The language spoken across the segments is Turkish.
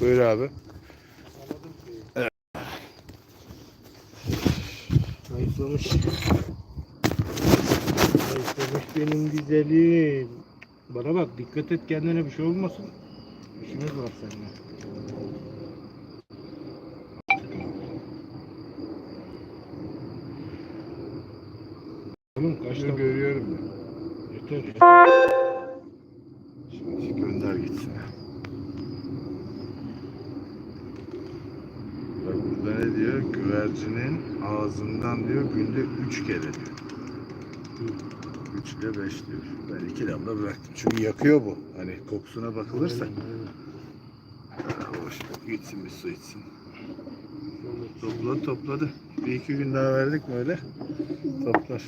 Buyur abi. Zayıflamış. Zayıflamış benim güzelim. Bana bak dikkat et kendine bir şey olmasın. İşimiz var seninle. Oğlum kaç Şunu dakika? görüyorum ben. Yeter. yeter. Şimdi gönder gitsin. Bak burada ne diyor? Güvercinin ağzından diyor günde 3 kere diyor. 3 ile 5 diyor. Ben 2 damla bıraktım. Çünkü yakıyor bu. Hani kokusuna bakılırsa. Ver, gitsin bir su içsin. Topladı topladı. Bir iki gün daha verdik mi öyle? Toplar.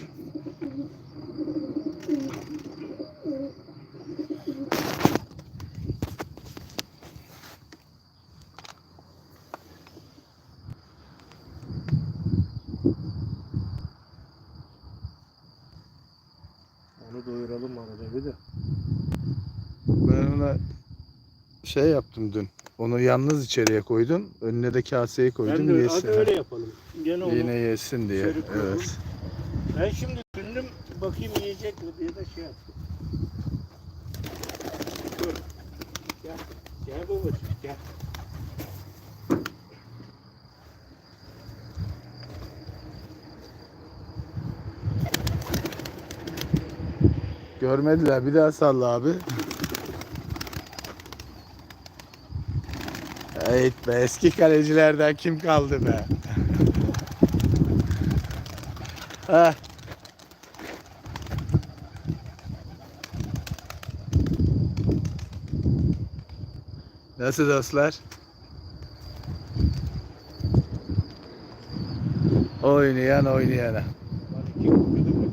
Onu doyuralım arada bir de. Ben ona şey yaptım dün. Onu yalnız içeriye koydum. Önüne de kaseyi koydum. Ben de yesin. hadi öyle yapalım. Gene onu. Yine yesin diye. koyalım. Evet. Ben şimdi düşündüm bakayım yiyecek mi diye de şey yaptım. Dur. Gel. Gel babacığım gel. Görmediler. Bir daha salla abi. Evet be eski kalecilerden kim kaldı be? Heh. Nasıl dostlar? Oynayan oynayana. Var iki kıdımlık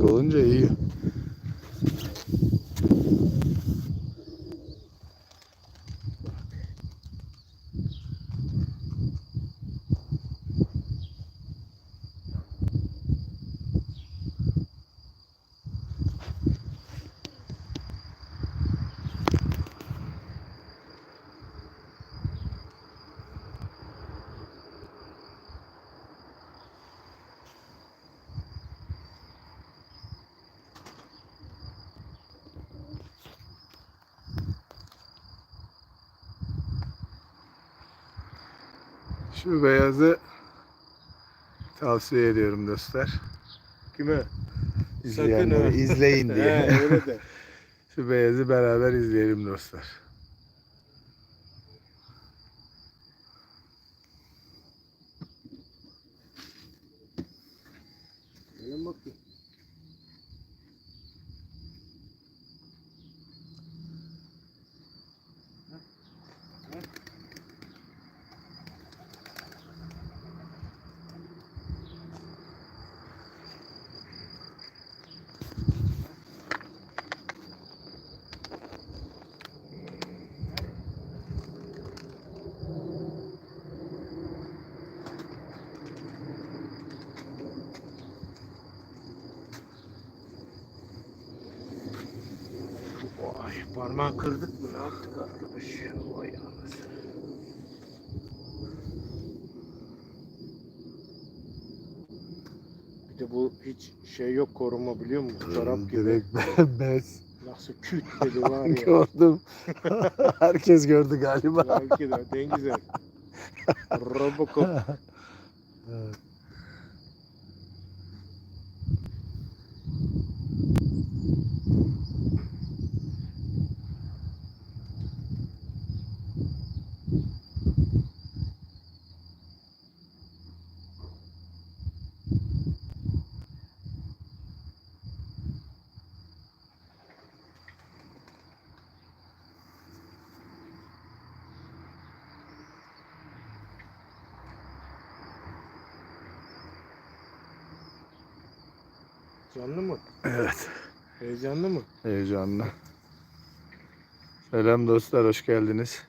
enerjisi varmışım. Onu da şey yaptım. Bundan Şu beyazı tavsiye ediyorum dostlar. Kime? İzleyenlere izleyin He, diye. öyle de. Şu beyazı beraber izleyelim dostlar. Gelin bakayım. Parmağı kırdık mı ne yaptık arkadaş vay anasını. Bir de bu hiç şey yok koruma biliyor musun? Çorap gibi. Direkt bez. Nasıl küt dedi var ya. Gördüm. Herkes gördü galiba. Belki de Dengiz'e. Robocop. Canlı mı? evet. Heyecanlı mı? Heyecanlı. Selam dostlar, hoş geldiniz.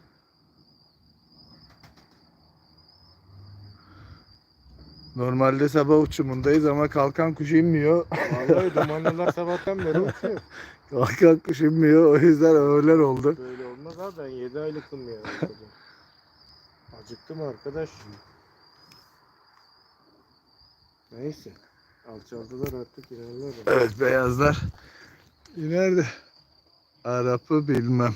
Normalde sabah uçumundayız ama kalkan kuş inmiyor. Vallahi dumanlılar sabahtan beri uçuyor. kalkan kuş inmiyor, o yüzden öğlen oldu. Böyle olmaz abi ben 7 aylıkım ya. Acıktım arkadaş. Neyse. Alçaldılar artık inerler. Evet, beyazlar iner de Arap'ı bilmem.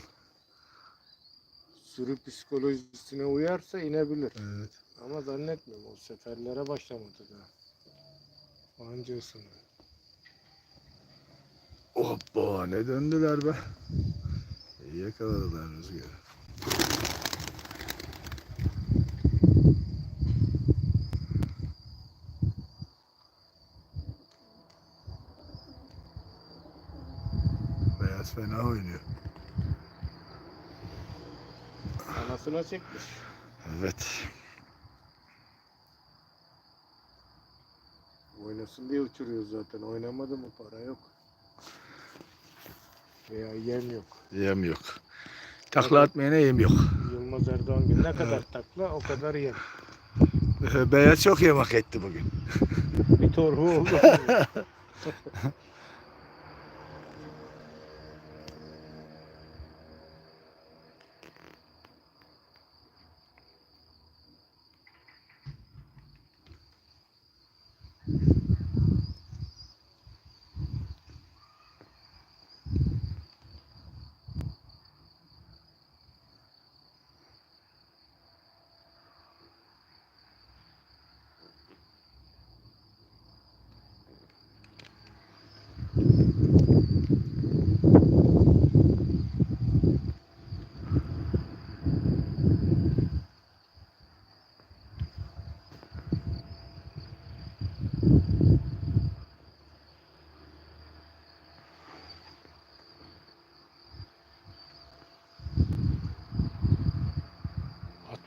Sürü psikolojisine uyarsa inebilir. Evet. Ama zannetmiyorum o seferlere başlamadı daha. Anca ısınıyor. Hoppa ne döndüler be. İyi yakaladılar rüzgarı. Beyaz fena oynuyor. Anasına çekmiş. Evet. Oynasın diye uçuruyoruz zaten. Oynamadı mı para yok. Veya yem yok. Yem yok. Takla atmayana yem yok. Yılmaz Erdoğan gibi ne kadar takla o kadar yem. Beyaz çok yem hak etti bugün. Bir torba oldu.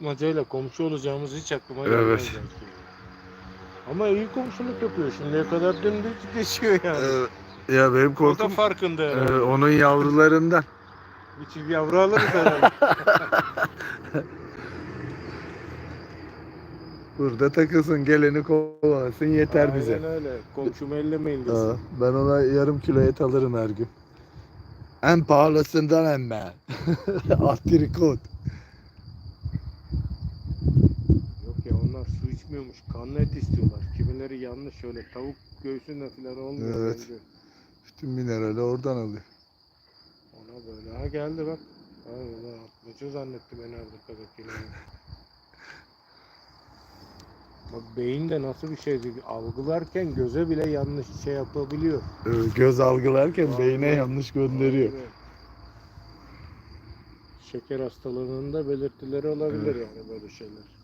Atmacayla komşu olacağımız hiç aklıma gelmez. Evet. Ama iyi komşuluk yapıyor. Şimdiye kadar dümdüz geçiyor yani. Ee, ya benim o da korkum farkında herhalde. onun yavrularından. Bir çift yavru alırız herhalde. Burada takılsın, geleni kovalasın yeter bize. Aynen öyle. Komşumu ellemeyin desin. Aa, ben ona yarım kilo et alırım her gün. En pahalısından emme. Atrikot. Yok ya içmiyormuş. Kanlı et istiyorlar. Kimileri yanlış şöyle tavuk göğsünde falan olmuyor Evet. bence. Bütün minerali oradan alıyor. Ona böyle. Ha geldi bak. Ha ulan atmaca zannettim en arkadakini. Bak beyin de nasıl bir şeydi. Algılarken göze bile yanlış şey yapabiliyor. Ee, Göz algılarken Vallahi. beyine yanlış gönderiyor. Aynen. Şeker hastalığının da belirtileri olabilir Evet. yani böyle şeyler.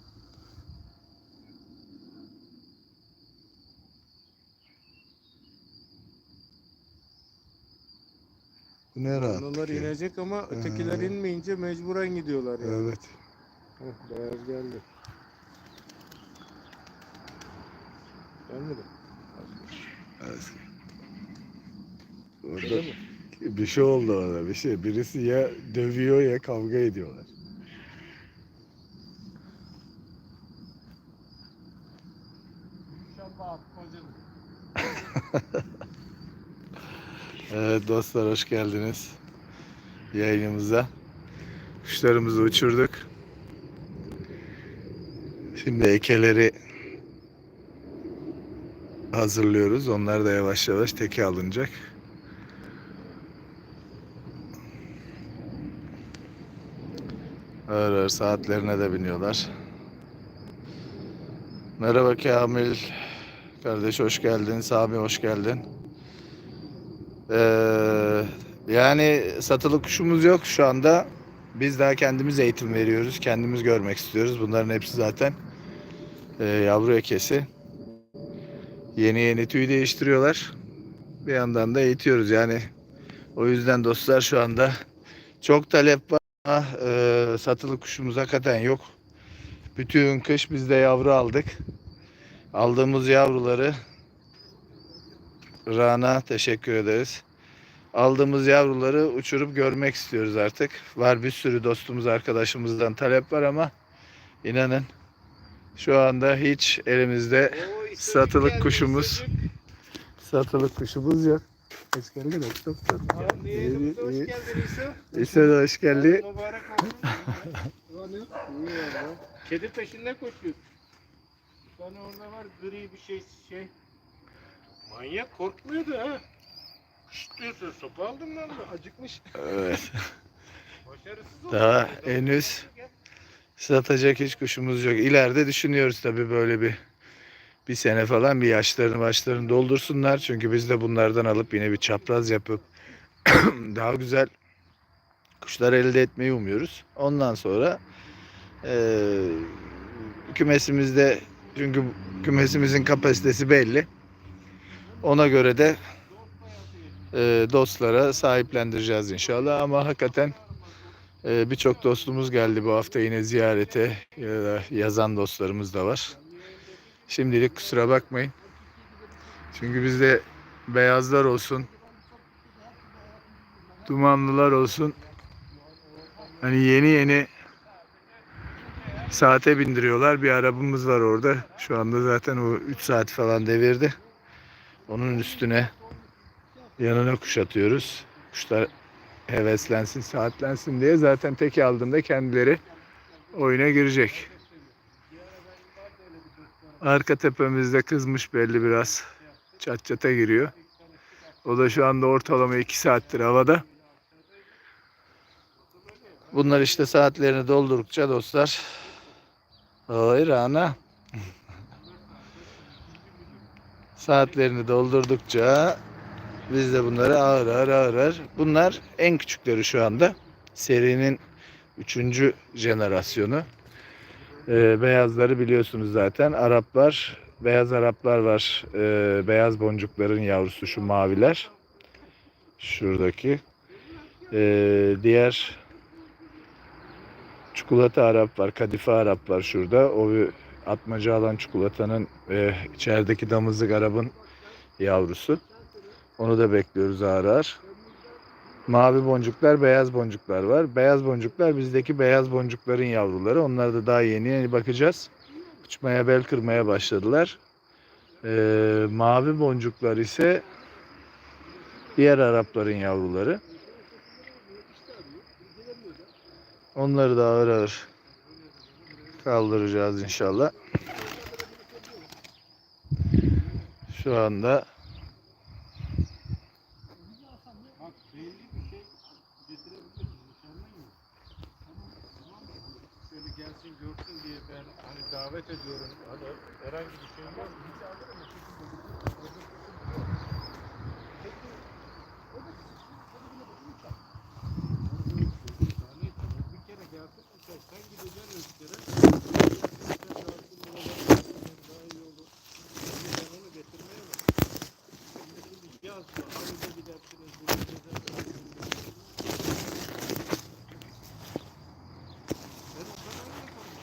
Bu ne rahat. Onlar ki. inecek ama ötekiler Hı. inmeyince mecburen gidiyorlar yani. Evet. Heh, beyaz geldi. Gelmedi. evet. Öyle Orada mi? bir şey oldu orada bir şey. Birisi ya dövüyor ya kavga ediyorlar. İnşallah atmacadır. Evet dostlar hoş geldiniz yayınımıza. Kuşlarımızı uçurduk. Şimdi ekeleri hazırlıyoruz. Onlar da yavaş yavaş teke alınacak. Ağır ağır saatlerine de biniyorlar. Merhaba Kamil. Kardeş hoş geldin. Sami hoş geldin. Ee, yani satılık kuşumuz yok şu anda. Biz daha kendimiz eğitim veriyoruz. Kendimiz görmek istiyoruz. Bunların hepsi zaten e, yavru ekesi. Yeni yeni tüy değiştiriyorlar. Bir yandan da eğitiyoruz. Yani o yüzden dostlar şu anda çok talep var ama e, satılık kuşumuz hakikaten yok. Bütün kış biz de yavru aldık. Aldığımız yavruları Rana teşekkür ederiz. Aldığımız yavruları uçurup görmek istiyoruz artık. Var bir sürü dostumuz arkadaşımızdan talep var ama inanın şu anda hiç elimizde satılık kuşumuz satılık kuşumuz yok. Hoş geldin. Tatlı. İyi, Hoş geldin İsa. İşte de hoş geldin. Mübarek olsun. Kedi peşinde koşuyor. Tane orada var gri bir şey şey. Manyak korkmuyordu ha. Şşt diyorsun sopa aldım lan da acıkmış. Evet. Başarısız oldu. Daha henüz satacak hiç kuşumuz yok. İleride düşünüyoruz tabii böyle bir bir sene falan bir yaşlarını başlarını doldursunlar. Çünkü biz de bunlardan alıp yine bir çapraz yapıp daha güzel kuşlar elde etmeyi umuyoruz. Ondan sonra eee kümesimizde çünkü kümesimizin kapasitesi belli. Ona göre de eee, dostlara sahiplendireceğiz inşallah. Ama hakikaten ee, Birçok dostumuz geldi bu hafta yine ziyarete ya da yazan dostlarımız da var. Şimdilik kusura bakmayın. Çünkü bizde beyazlar olsun, dumanlılar olsun. Hani yeni yeni saate bindiriyorlar. Bir arabamız var orada. Şu anda zaten o 3 saat falan devirdi. Onun üstüne yanına kuşatıyoruz. Kuşlar heveslensin, saatlensin diye zaten tek aldığında kendileri oyuna girecek. Arka tepemizde kızmış belli biraz. Çat çata giriyor. O da şu anda ortalama 2 saattir havada. Bunlar işte saatlerini doldurdukça dostlar. Hayır ana. Saatlerini doldurdukça biz de bunları ağır ağır ağır ağır. Bunlar en küçükleri şu anda. Serinin 3. jenerasyonu. Ee, beyazları biliyorsunuz zaten. Araplar, beyaz Araplar var. Ee, beyaz boncukların yavrusu şu maviler. Şuradaki. Ee, diğer çikolata Arap var, kadife Arap var şurada. O atmaca alan çikolatanın e, içerideki damızlık Arap'ın yavrusu. Onu da bekliyoruz ağır ağır. Mavi boncuklar, beyaz boncuklar var. Beyaz boncuklar bizdeki beyaz boncukların yavruları. Onlar da daha yeni yeni bakacağız. Uçmaya bel kırmaya başladılar. Ee, mavi boncuklar ise diğer Arapların yavruları. Onları da ağır ağır kaldıracağız inşallah. Şu anda Bak belli bir şey getirebilirsin. Nişanlıyım mı? Tamam mı? Şöyle gelsin görsün diye ben hani davet ediyorum. Hani herhangi bir şey var mı? Hiç alırım. Bir kere gelsin sen, gideceksin üç kere. Daha iyi olur. Sen onu getirmeye bak. Şimdi yaz, havuza gidersiniz, bunu gezersiniz. Ben o kadar yaparım.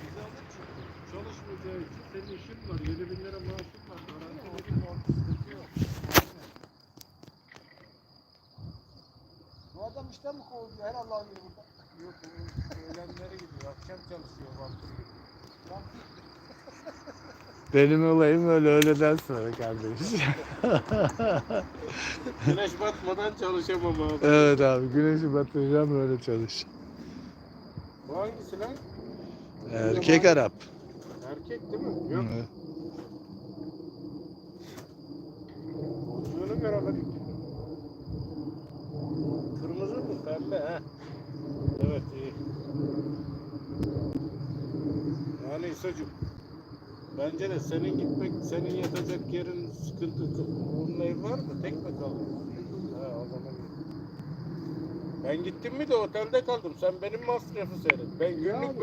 Bizi alır çünkü. Çalışmayacağı için senin işin var. 7 bin lira maaşın var. Garanti verin orada sıkıntı yok. Bu adam işten mi kovuluyor? Her Allah'ın günü burada. Yok o öğlenlere gidiyor. Akşam çalışıyor vampir benim olayım öyle öğleden sonra kardeş. Güneş batmadan çalışamam abi. evet abi güneşi batıracağım öyle çalış. Bu hangisi lan? Erkek Arap. Erkek değil mi? Yok. Hı. mı beraber? Kırmızı mı pembe ha? Evet iyi. Yani İsa'cığım bence de senin gitmek, senin yatacak yerin sıkıntı. Ev var mı? Tek mi kaldın? Ha o zaman. Ben gittim mi de otelde kaldım. Sen benim masrafı seyret. Ben günlük